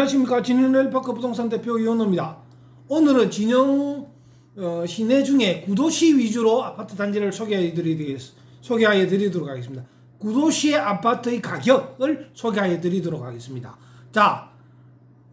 안녕하십니까 진흥레일 파크 부동산 대표 이원호입니다. 오늘은 진영 어, 시내 중에 구도시 위주로 아파트 단지를 소개해 드리도록 하겠습니다. 구도시의 아파트의 가격을 소개해 드리도록 하겠습니다. 자,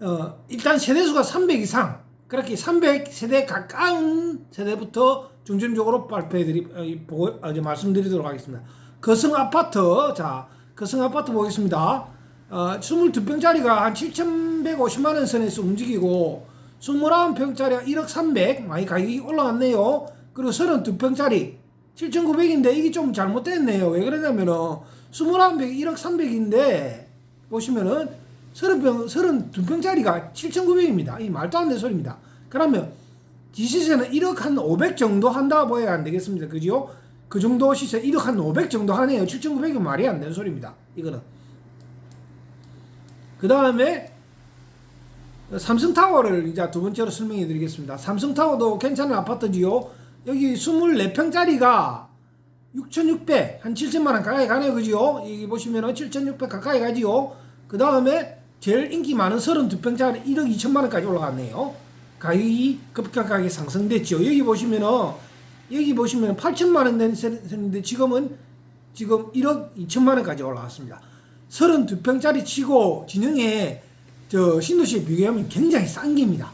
어, 일단 세대수가 300 이상 그렇게 300 세대 가까운 세대부터 중점적으로 발표해 드리 어, 어, 말씀드리도록 하겠습니다. 거성 아파트 자 거성 아파트 보겠습니다. 어, 22평짜리가 한 7,150만 원 선에서 움직이고 29평짜리가 1억 300 많이 가격이 올라갔네요. 그리고 32평짜리 7,900인데 이게 좀 잘못됐네요. 왜 그러냐면은 29평 1억 300인데 보시면은 30평 32평짜리가 7,900입니다. 이 말도 안 되는 소리입니다. 그러면 지시세는 1억 한 500 정도 한다 보여야 안 되겠습니다. 그죠? 그 정도 시세 1억 한 500 정도 하네요. 7,900이 말이 안 되는 소리입니다. 이거는. 그 다음에 삼성타워를 이제 두 번째로 설명해 드리겠습니다. 삼성타워도 괜찮은 아파트지요. 여기 24평짜리가 6,600, 한 7천만원 가까이 가네요. 그지요? 여기 보시면은 7,600 가까이 가지요. 그 다음에 제일 인기 많은 32평짜리 1억 2천만원까지 올라갔네요. 가격이 급격하게 상승됐죠. 여기 보시면은, 여기 보시면 8천만원 된 세인데 지금은 지금 1억 2천만원까지 올라갔습니다. 32평짜리 치고 진영에 저 신도시에 비교하면 굉장히 싼 겁니다.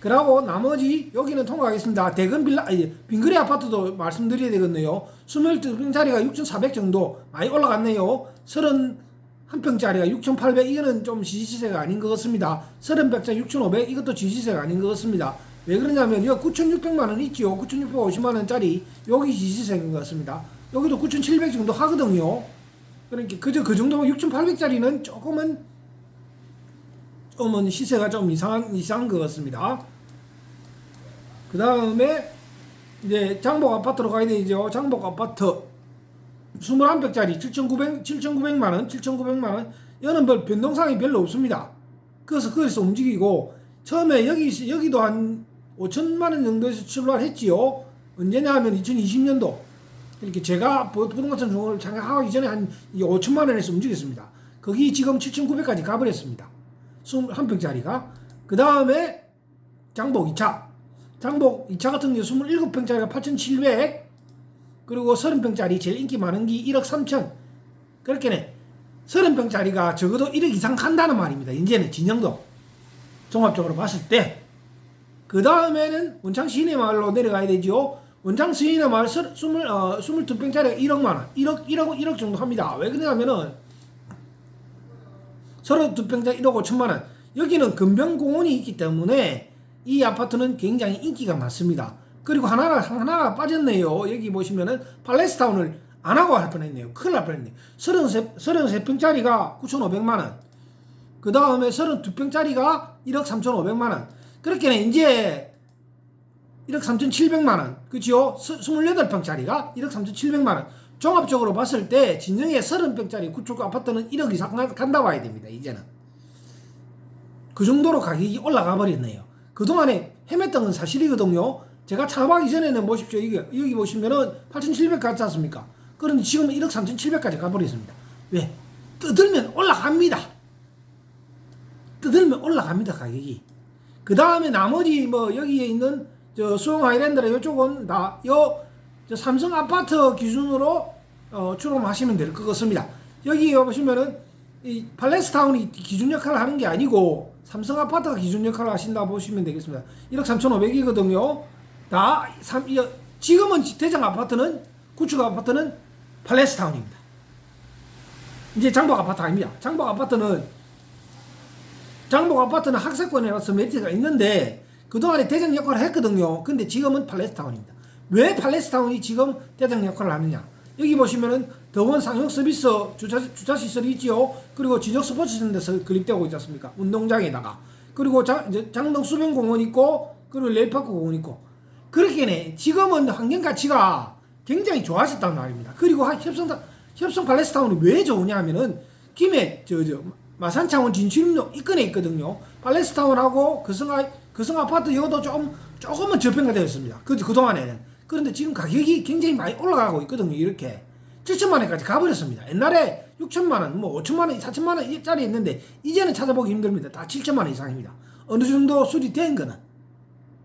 그리고 나머지 여기는 통과하겠습니다. 대근 빌라 아니 빙그레 아파트도 말씀드려야 되겠네요. 22평짜리가 6,400 정도 많이 올라갔네요. 31평짜리가 6,800 이거는 좀 지지세가 아닌 것 같습니다. 30평짜리 6,500 이것도 지지세가 아닌 것 같습니다. 왜 그러냐면 여기 9,600만 원 있지요. 9,650만 원짜리 여기 지지세인 것 같습니다. 여기도 9,700 정도 하거든요. 그러니까 그저 그 정도면 6,800짜리는 조금은 조금은 시세가 좀 이상한 이상한 것 같습니다. 그 다음에 이제 장복 아파트로 가야 되죠. 장복 아파트 21평짜리 7,900 7,900만 원, 7,900만 원. 이거는 별 변동상이 별로 없습니다. 그래서 거기서 움직이고 처음에 여기 여기도 한 5천만 원 정도에서 출발했지요. 언제냐 하면 2020년도 이렇게 제가 부동산 종을 장악하기 전에 한 5천만 원에서 움직였습니다. 거기 지금 7,900까지 가버렸습니다. 21평짜리가. 그 다음에 장복 2차. 장복 2차 같은 경우 27평짜리가 8,700. 그리고 30평짜리 제일 인기 많은 게 1억 3천. 그렇게네. 30평짜리가 적어도 1억 이상 간다는 말입니다. 이제는 진영도. 종합적으로 봤을 때. 그 다음에는 원창 시내 마을로 내려가야 되죠. 원장 스위나 마을 20, 어, 22평짜리가 1억만 원, 1억, 1억, 1억 정도 합니다. 왜 그러냐면은 32평짜리 1억 5천만 원. 여기는 금병공원이 있기 때문에 이 아파트는 굉장히 인기가 많습니다. 그리고 하나가, 하나가 빠졌네요. 여기 보시면은 팔레스타운을 안 하고 할 뻔했네요. 큰일 날 뻔했네요. 33, 33평짜리가 9,500만 원. 그 다음에 32평짜리가 1억 3,500만 원. 그렇게 이제 1억 3,700만 원. 그죠? 28평짜리가 1억 3,700만 원. 종합적으로 봤을 때 진영의 30평짜리 구축 아파트는 1억 이상 간다 봐야 됩니다. 이제는. 그 정도로 가격이 올라가 버렸네요. 그동안에 헤맸던 건 사실이거든요. 제가 차박하기 전에는 보십시오. 이게 여기 보시면은 8,700 갔지 않습니까? 그런데 지금은 1억 3,700까지 가버렸습니다. 왜? 뜯으면 올라갑니다. 뜯으면 올라갑니다. 가격이. 그 다음에 나머지 뭐 여기에 있는 저 수영 하이랜드라 이쪽은 다요 삼성 아파트 기준으로 어, 출범하시면 될 것 같습니다. 여기 보시면은 이 팔레스타운이 기준 역할을 하는 게 아니고 삼성 아파트가 기준 역할을 하신다 보시면 되겠습니다. 1억 3,500이거든요. 다 3, 지금은 대장 아파트는 구축 아파트는 팔레스타운입니다. 이제 장복 아파트 아닙니다. 장복 아파트는 장복 아파트는 학세권이라서 메리트가 있는데 그동안에 대장 역할을 했거든요. 근데 지금은 팔레스타운입니다. 왜 팔레스타운이 지금 대장 역할을 하느냐? 여기 보시면은 더원 상용 서비스 주차, 주차 시설이 있지요. 그리고 진역 스포츠 센터에서 건립되고 있지 않습니까? 운동장에다가. 그리고 장, 장동 수변공원 있고, 그리고 레일파크 공원 있고. 그렇게네. 지금은 환경 가치가 굉장히 좋아졌단 말입니다. 그리고 협성, 협성 팔레스타운이 왜 좋으냐 하면은, 김해, 저, 저, 마산 창원 진출로 이끈에 있거든요. 팔레스타운하고 그성, 그성 아파트 이것도 좀, 조금은 저평가 되었습니다. 그, 그동안에는. 그런데 지금 가격이 굉장히 많이 올라가고 있거든요. 이렇게. 7천만 원까지 가버렸습니다. 옛날에 6천만 원, 뭐 5천만 원, 4천만 원짜리 있는데 이제는 찾아보기 힘듭니다. 다 7천만 원 이상입니다. 어느 정도 수리된 거는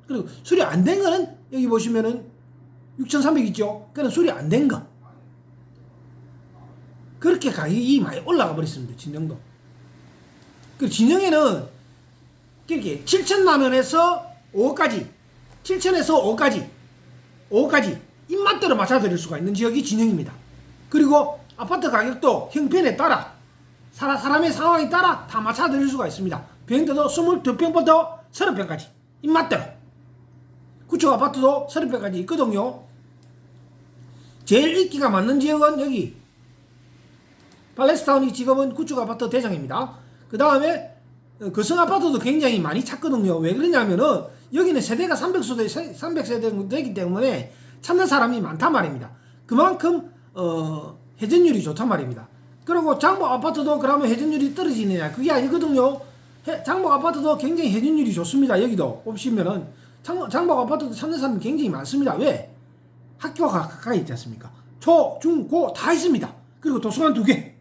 그리고 수리 안 된 거는 여기 보시면은 6,300 있죠. 그는 수리 안 된 거. 그렇게 가격이 많이 올라가 버렸습니다. 진영도. 그 진영에는 이렇게 7천만 원에서 5억까지, 7천에서 5억까지, 5억까지 입맛대로 맞춰드릴 수가 있는 지역이 진영입니다. 그리고 아파트 가격도 형편에 따라 사람, 사람의 상황에 따라 다 맞춰드릴 수가 있습니다. 평대도 22평부터 30평까지 입맛대로. 구축 아파트도 30평까지 있거든요. 제일 인기가 많는 지역은 여기 팔레스타운이 지금은 구축 아파트 대장입니다. 그 다음에 거성 아파트도 굉장히 많이 찾거든요. 왜 그러냐면은 여기는 세대가 300세대, 300세대 되기 때문에 찾는 사람이 많단 말입니다. 그만큼 어, 회전율이 좋단 말입니다. 그리고 장복 아파트도 그러면 회전율이 떨어지느냐? 그게 아니거든요. 해- 장복 아파트도 굉장히 회전율이 좋습니다. 여기도 보시면은 장, 장복 아파트도 찾는 사람이 굉장히 많습니다. 왜? 학교가 가까이 있지 않습니까? 초, 중, 고 다 있습니다. 그리고 도서관 두 개,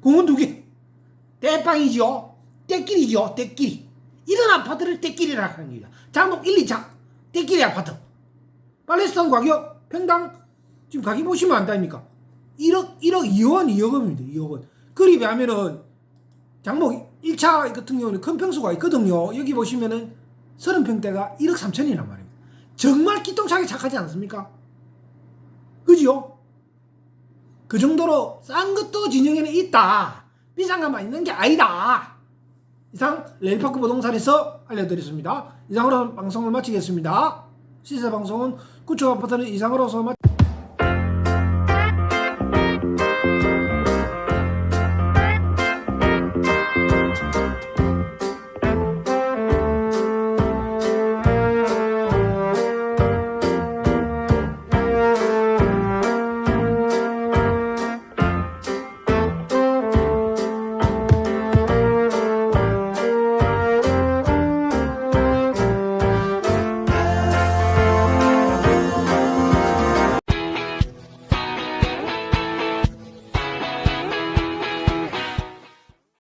공원 두 개, 떼빵이죠. 떼끼리죠. 떼끼리. 이런 아파트를 떼끼리라 겁니다. 장독 1, 2장 떼끼리 아파트. 팔레스타인 가격 평당 지금 가격 보시면 안다입니까? 1억 1억 2원 2억원입니다. 2억 원. 그리 비하면은 장목 1차 같은 경우는 큰 평수가 있거든요. 여기 보시면은 30평대가 1억 3천이란 말입니다. 정말 기똥차게 착하지 않습니까? 그지요? 그 정도로 싼 것도 진영에는 있다. 것만 있는 게 아니다. 이상 레일파크 부동산에서 알려드렸습니다. 이상으로 방송을 마치겠습니다. 시세 방송은 구축 아파트는 이상으로서 마치